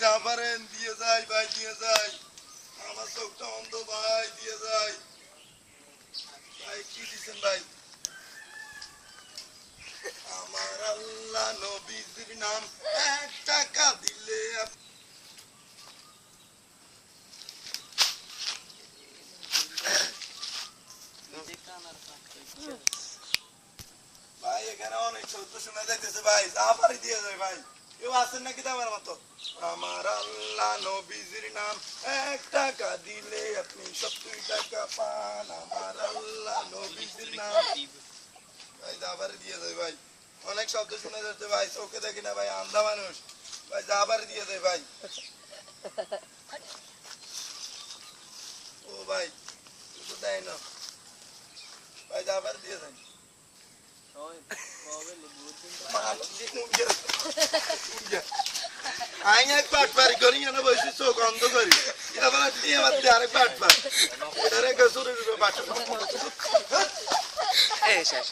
পারেন দিয়ে যাই ভাই, দিয়ে যাই আমার চোখটা অন্ধ, ভাই, দিয়ে যাই ভাই, কি দিছেন, ভাই? আমার আল্লাহ নবীজির নাম এক টাকা দিলে ভাই, এখানে অনেক শব্দ শোনা যাইতেছে, ভাই। যা পারি দিয়ে যায়, ভাই। কেউ আছেন নাকি আমার মতো? আমার আল্লাহ নবীজির নাম। এক টাকা দিলে আপনি সত্তর টাকা পান। আমার আল্লাহ নবীজির নাম। ভাই যা দিয়ে যায় ভাই। অনেক শব্দ শোনা যাচ্ছে ভাই চোখে দেখি না ভাই আন্ধা মানুষ। ভাই যা দিয়ে যায় ভাই। ও ভাই কিছু দেয় না। ভাই যা পারি দিয়ে যায় আইন এক পাট পারি করি না বসে চোখ অন্ধ করি বলে দিয়ে আমার আরেক পাট পার। এটা রেখে শুরু পাট এই শেষ